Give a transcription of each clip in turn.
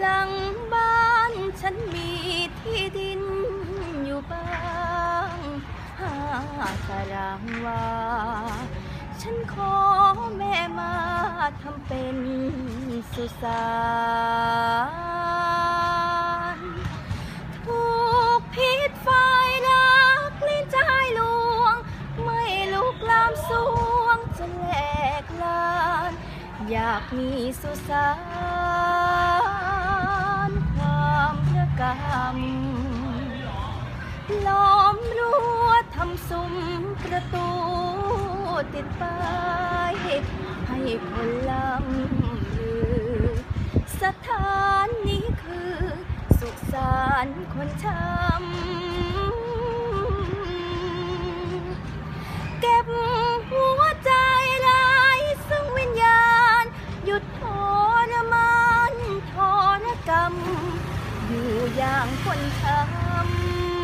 หลังบ้านฉันมีที่ดินอยู่บ้างห้าตารางวา ฉันขอแม่มาทำเป็นสุสานถูกพิษไฟรักลิ้นใจลวง ไม่ลุกลามสวงจะแหลกลาน อยากมีสุสาน ล้อมรั้วทำซุ้มประตูติดป้ายให้คนลำลือ สถานนี้คือสุสานคนช้ำเก็บหัวใจร้ายซึ่งวิญญาณ หยุดทรมานทรกรรม อยู่อย่างคนช้ำ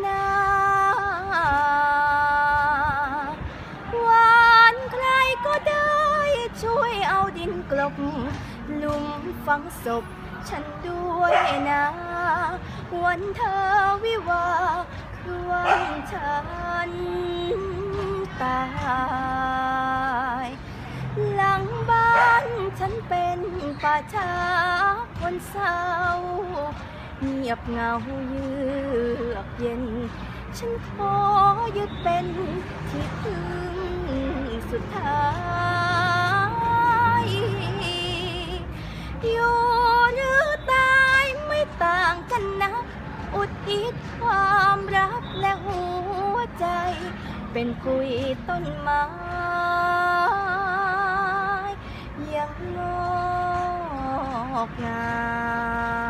หน้า หวานใครก็ได้ช่วยเอาดินกลบลุมฝังศพฉันด้วยนะวันเธอวิวาคือวันฉันตายหลังบ้านฉันเป็นป่าช้าคนเศร้า เงียบเงาเยือกเย็น ฉันขอยึดเป็นที่พึ่งสุดท้ายอยู่หรือตายไม่ต่างกันนักอุทิศความรักและหัวใจ เป็นคุยต้นไม้ยังงอกงาม